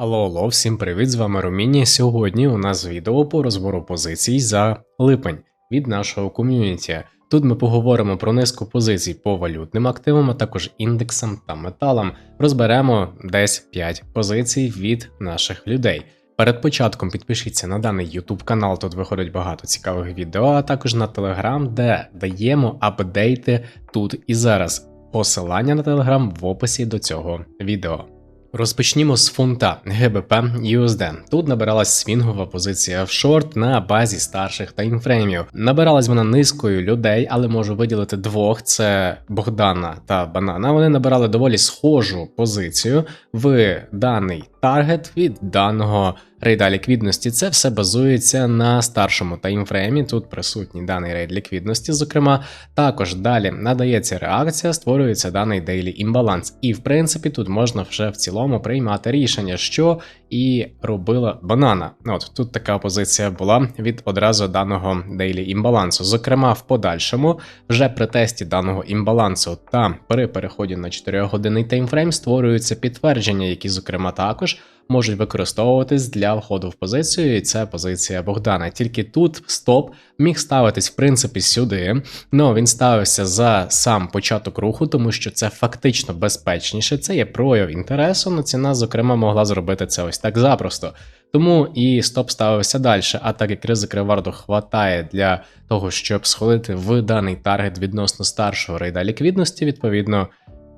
Алло, алло, всім привіт, з вами Руміні. Сьогодні у нас відео по розбору позицій за липень від нашого ком'юніті. Тут ми поговоримо про низку позицій по валютним активам, а також індексам та металам. Розберемо десь 5 позицій від наших людей. Перед початком підпишіться на даний YouTube канал, тут виходить багато цікавих відео, а також на Telegram, де даємо апдейти тут і зараз. Посилання на Telegram в описі до цього відео. Розпочнімо з фунта ГБП USD. Тут набиралась свінгова позиція в шорт на базі старших таймфреймів. Набиралась вона низкою людей, але можу виділити двох: це Богдана та Банана. Вони набирали доволі схожу позицію в даний таргет від даного рейда ліквідності. Це все базується на старшому таймфреймі. Тут присутній даний рейд ліквідності. Зокрема, також далі надається реакція, створюється даний дейлі імбаланс. І в принципі тут можна вже в цілому приймати рішення, що і робила банана. От тут така позиція була від одразу даного дейлі імбалансу. Зокрема, в подальшому, вже при тесті даного імбалансу та при переході на 4 годинний таймфрейм створюються підтвердження, які, зокрема, також можуть використовуватись для входу в позицію, і це позиція Богдана. Тільки тут стоп міг ставитись в принципі сюди. Ну він ставився за сам початок руху, тому що це фактично безпечніше. Це є прояв інтересу. але ціна, зокрема, могла зробити це ось так запросто. Тому і стоп ставився далі. А так як ризик реварду хватає для того, щоб сходити в даний таргет відносно старшого рейда ліквідності, відповідно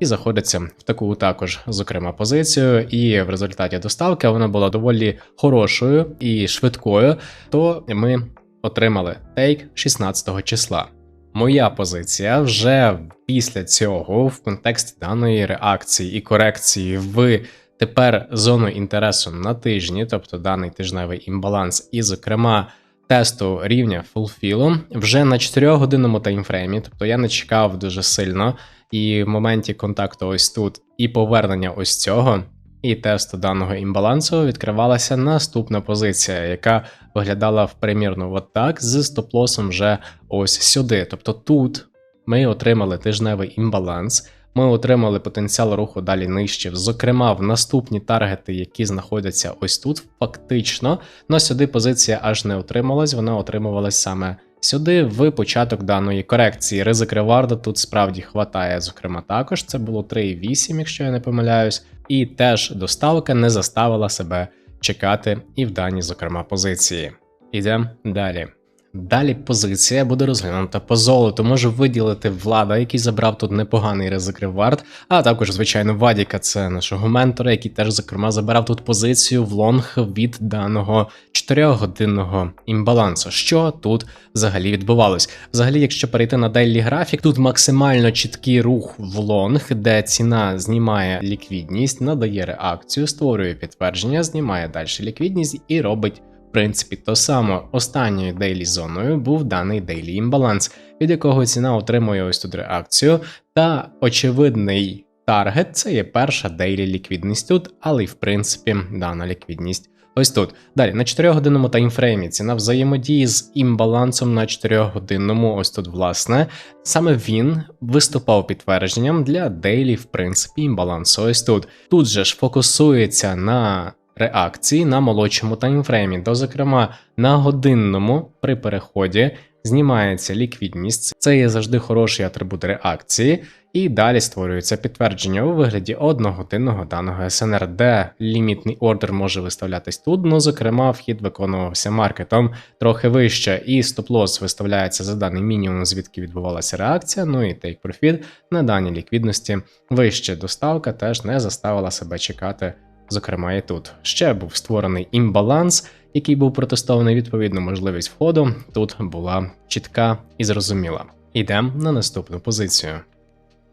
і заходиться в таку також, зокрема, позицію. І в результаті доставки вона була доволі хорошою і швидкою. То ми отримали тейк 16 числа. Моя позиція вже після цього, в контексті даної реакції і корекції в тепер зону інтересу на тижні, тобто даний тижневий імбаланс, і, зокрема, тесту рівня фулфілу вже на 4 годинному таймфреймі, тобто я не чекав дуже сильно і в моменті контакту ось тут, і повернення ось цього, і тесту даного імбалансу відкривалася наступна позиція, яка виглядала в примірно от так, з стоп-лосом вже ось сюди. Тобто тут ми отримали тижневий імбаланс. Ми отримали потенціал руху далі нижче, зокрема в наступні таргети, які знаходяться ось тут, фактично, на сюди позиція аж не отрималась, вона отримувалась саме Сюди в початок даної корекції. Ризик реварду тут справді хватає, зокрема, також це було 3,8, якщо я не помиляюсь, і теж доставка не заставила себе чекати і в даній, зокрема, позиції. Ідемо далі. Далі позиція буде розглянута по золоту. Може виділити влада, який забрав тут непоганий ризик ревард, а також, звичайно, Вадіка, це нашого ментора, який теж, зокрема, забирав тут позицію в лонг від даного 4-годинного імбалансу. Що тут взагалі відбувалось? Взагалі, якщо перейти на дейлі графік, тут максимально чіткий рух в лонг, де ціна знімає ліквідність, надає реакцію, створює підтвердження, знімає далі ліквідність і робить принципі, то само останньою дейлі зоною був даний дейлі імбаланс, від якого ціна отримує ось тут реакцію. Та очевидний таргет це є перша дейлі ліквідність тут, але й в принципі дана ліквідність. Ось тут. Далі на 4-годинному таймфреймі ціна взаємодії з імбалансом на 4-годинному, ось тут, власне, саме він виступав підтвердженням для дейлі, в принципі, імбалансу. Ось тут. Тут же ж фокусується на реакції на молодшому таймфреймі, до зокрема на годинному при переході знімається ліквідність, це є завжди хороший атрибут реакції, і далі створюється підтвердження у вигляді одногодинного даного СНР, де лімітний ордер може виставлятись тут, ну зокрема, вхід виконувався маркетом трохи вище, і стоп-лосс виставляється за даний мінімум, звідки відбувалася реакція. Ну і profit на даній ліквідності вище. Доставка теж не заставила себе чекати зокрема і тут. Ще був створений імбаланс, який був протестований відповідно можливість входу. Тут була чітка і зрозуміла. Йдемо на наступну позицію.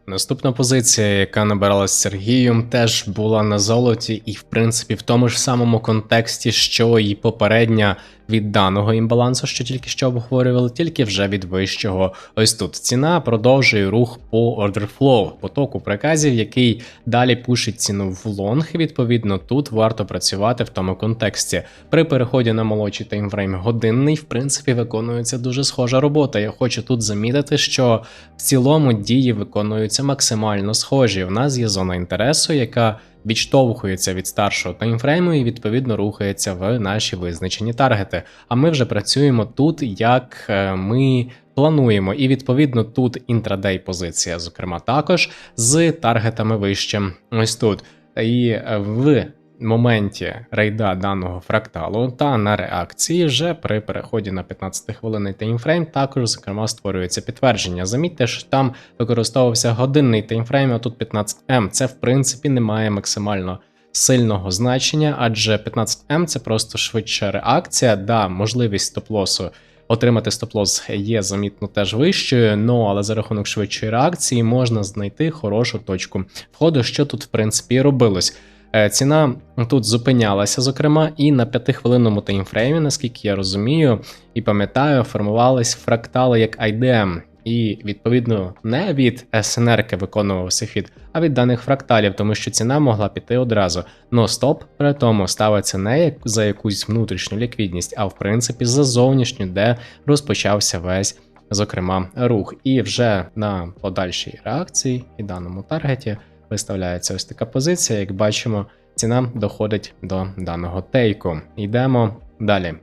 Наступна позиція, яка набиралась Сергієм, теж була на золоті, і в принципі в тому ж самому контексті, що і попередня від даного імбалансу, що тільки що обговорювали, тільки вже від вищого. Ось тут ціна продовжує рух по order flow, потоку приказів, який далі пушить ціну в лонг. Відповідно, тут варто працювати в тому контексті. При переході на молодший таймфрейм годинний, в принципі, виконується дуже схожа робота. Я хочу тут замітити, що в цілому дії виконуються максимально схожі. У нас є зона інтересу, яка відштовхується від старшого таймфрейму і відповідно рухається в наші визначені таргети. А ми вже працюємо тут, як е, ми плануємо, і відповідно тут інтрадей позиція, зокрема, також з таргетами вище. Ось тут. І е, в моменті рейда даного фракталу та на реакції вже при переході на 15 хвилинний таймфрейм також, зокрема, створюється підтвердження. Замітьте, що там використовувався годинний таймфрейм, а тут 15М. Це в принципі не має максимально. Сильного значення, адже 15М це просто швидша реакція, да, можливість стоп-лосу отримати стоп-лосс є замітно теж вищою, ну але за рахунок швидшої реакції можна знайти хорошу точку входу, що тут в принципі робилось. Е, ціна тут зупинялася, зокрема, і на п'ятихвилинному таймфреймі, наскільки я розумію і пам'ятаю, формувались фрактали як IDM. І відповідно не від СНР виконувався хід, а від даних фракталів, тому що ціна могла піти одразу. Но стоп при тому ставиться не як за якусь внутрішню ліквідність, а в принципі за зовнішню, де розпочався весь, зокрема, рух. І вже на подальшій реакції і даному таргеті виставляється ось така позиція. Як бачимо, ціна доходить до даного тейку. Йдемо далі.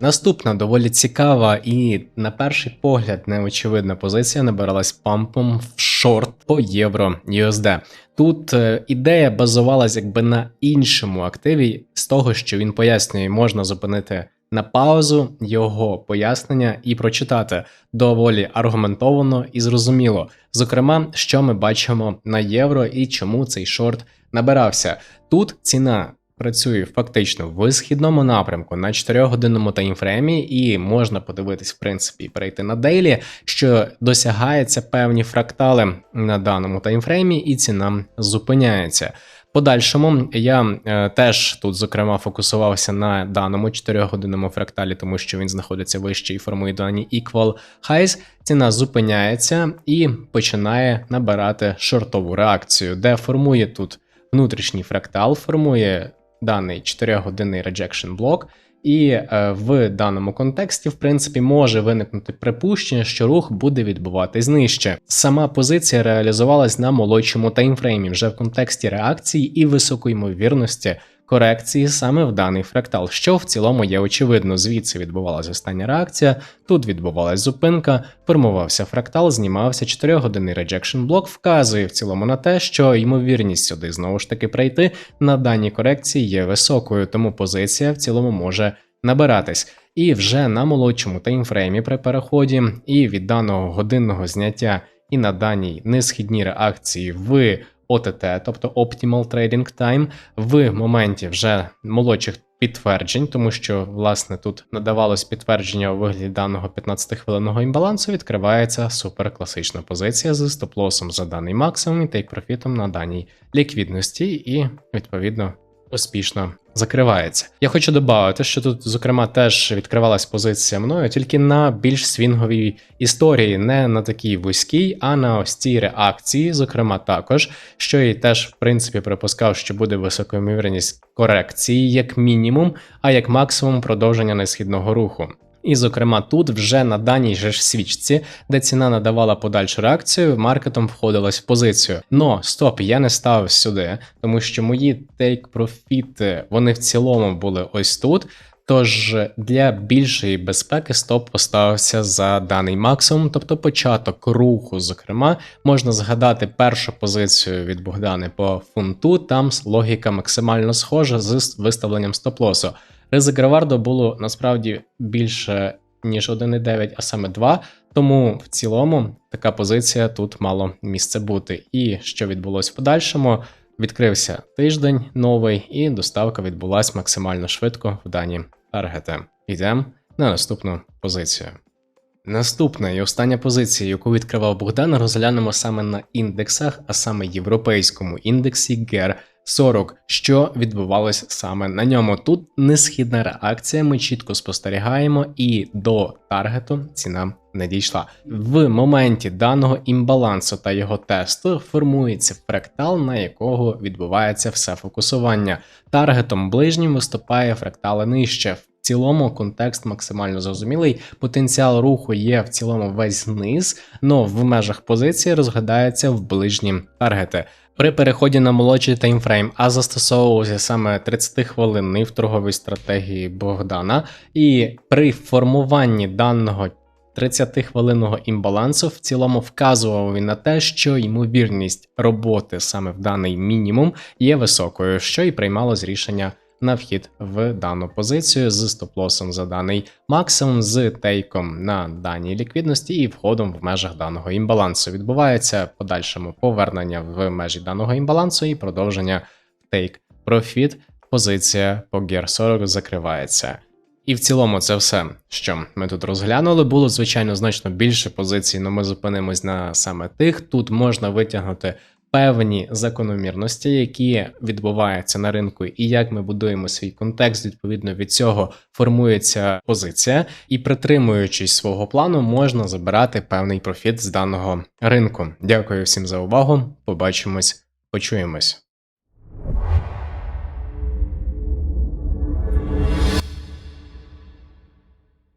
Наступна доволі цікава і, на перший погляд, неочевидна позиція набиралась пампом в шорт по євро USD. Тут е, ідея базувалась якби на іншому активі, з того, що він пояснює, можна зупинити на паузу його пояснення і прочитати доволі аргументовано і зрозуміло. Зокрема, що ми бачимо на євро і чому цей шорт набирався. Тут ціна. Працює фактично в східному напрямку на 4-годинному таймфреймі, і можна подивитись, в принципі, перейти на дейлі, що досягаються певні фрактали на даному таймфреймі, і ціна зупиняється. Подальшому я е, теж тут, зокрема, фокусувався на даному 4-годинному фракталі, тому що він знаходиться вище і формує дані equal highs. Ціна зупиняється і починає набирати шортову реакцію, де формує тут внутрішній фрактал, формує даний 4-годинний rejection блок. І е, в даному контексті, в принципі, може виникнути припущення, що рух буде відбуватись нижче. Сама позиція реалізувалась на молодшому таймфреймі вже в контексті реакції і високої ймовірності корекції саме в даний фрактал, що в цілому є очевидно. Звідси відбувалася остання реакція, тут відбувалася зупинка, формувався фрактал, знімався 4-годинний реджекшн блок, вказує в цілому на те, що ймовірність сюди знову ж таки прийти на даній корекції є високою, тому позиція в цілому може набиратись. І вже на молодшому таймфреймі при переході і від даного годинного зняття і на даній несхідній реакції в ОТТ, тобто Optimal Trading Time, в моменті вже молодших підтверджень, тому що, власне, тут надавалось підтвердження у вигляді даного 15-хвилинного імбалансу, відкривається суперкласична позиція з стоп-лосом за даний максимум і тейк-профітом на даній ліквідності, і, відповідно, успішно закривається. Я хочу додати, що тут, зокрема, теж відкривалась позиція мною тільки на більш свінговій історії, не на такій вузькій, а на ось цій реакції, зокрема, також, що і теж, в принципі, припускав, що буде високоймовірність корекції, як мінімум, а як максимум продовження несхідного руху. І, зокрема, тут вже на даній же ж свічці, де ціна надавала подальшу реакцію, маркетом входилась в позицію. Но стоп, я не ставив сюди, тому що мої тейк-профіти, вони в цілому були ось тут. Тож для більшої безпеки стоп поставився за даний максимум, тобто початок руху. Зокрема, можна згадати першу позицію від Богдани по фунту. Там логіка максимально схожа з виставленням стоп-лосу. Ризик Гравардо було насправді більше ніж 1,9, а саме 2. Тому в цілому така позиція тут мало місце бути. І що відбулося в подальшому, відкрився тиждень новий, і доставка відбулася максимально швидко в дані таргети. Йдемо на наступну позицію. Наступна і остання позиція, яку відкривав Богдан, розглянемо саме на індексах, а саме європейському індексі GER 40, що відбувалось саме на ньому. Тут несхідна реакція, ми чітко спостерігаємо, і до таргету ціна не дійшла. В моменті даного імбалансу та його тесту формується фрактал, на якого відбувається все фокусування. Таргетом ближнім виступає фрактали нижче. В цілому контекст максимально зрозумілий. Потенціал руху є в цілому весь вниз, но в межах позиції розглядається в ближні таргети. При переході на молодший таймфрейм, а застосовувався саме 30-хвилинний в торговій стратегії Богдана, і при формуванні даного 30-хвилинного імбалансу в цілому вказував він на те, що ймовірність роботи саме в даний мінімум є високою, що і приймалось рішення на вхід в дану позицію з стоп-лосом за даний максимум, з тейком на даній ліквідності і входом в межах даного імбалансу. Відбувається подальшому повернення в межі даного імбалансу і продовження тейк профіт. Позиція по GER 40 закривається. І в цілому це все, що ми тут розглянули. Було звичайно значно більше позицій, але ми зупинимось на саме тих. Тут можна витягнути певні закономірності, які відбуваються на ринку, і як ми будуємо свій контекст. Відповідно від цього формується позиція, і притримуючись свого плану, можна забирати певний профіт з даного ринку. Дякую всім за увагу. Побачимось, почуємось.